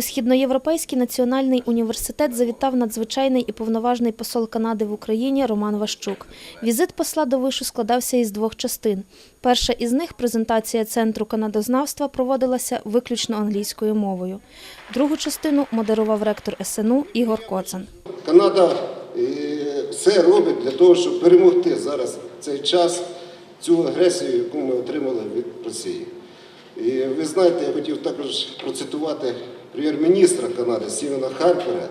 У Східноєвропейський національний університет завітав надзвичайний і повноважний посол Канади в Україні Роман Ващук. Візит посла до вишу складався із двох частин. Перша із них презентація центру канадознавства проводилася виключно англійською мовою. Другу частину модерував ректор СНУ Ігор Коцан. Канада е, все робить для того, щоб перемогти зараз цей час цю агресію, яку ми отримали від Росії. І ви знаєте, я хотів також процитувати прем'єр-міністра Канади Стівена Харпера,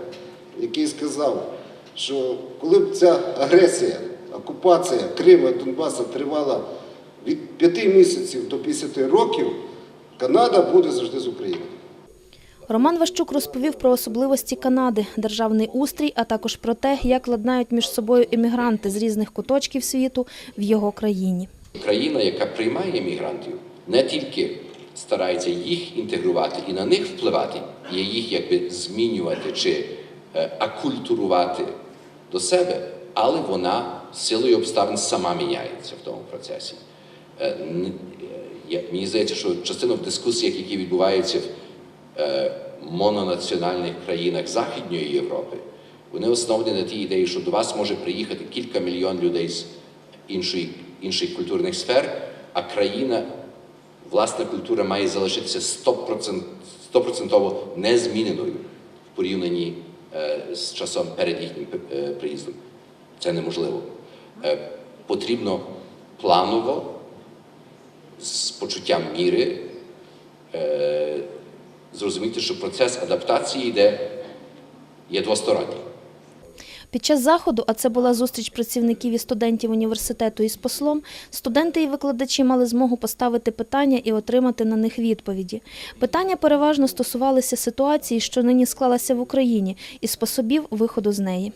який сказав, що коли б ця агресія, окупація Криму і Донбасу тривала від 5 місяців до 50 років, Канада буде завжди з Україною. Роман Ващук розповів про особливості Канади, державний устрій, а також про те, як ладнають між собою іммігранти з різних куточків світу в його країні. Країна, яка приймає мігрантів, не тільки старається їх інтегрувати і на них впливати, і їх якби змінювати чи е, акультурувати до себе, але вона силою обставин сама міняється в тому процесі. Е, е, Мені здається, що частина в дискусіях, які відбуваються в мононаціональних країнах Західної Європи, вони основані на тій ідеї, що до вас може приїхати кілька мільйон людей з іншої, інших культурних сфер, а країна, власна культура має залишитися 100%, 100% незміненою в порівнянні е, з часом перед їхнім е, приїздом. Це неможливо. Е, потрібно планово, з почуттям міри, зрозуміти, що процес адаптації йде є двосторонній. Під час заходу, а це була зустріч працівників і студентів університету із послом, студенти і викладачі мали змогу поставити питання і отримати на них відповіді. Питання переважно стосувалися ситуації, що нині склалася в Україні, і способів виходу з неї.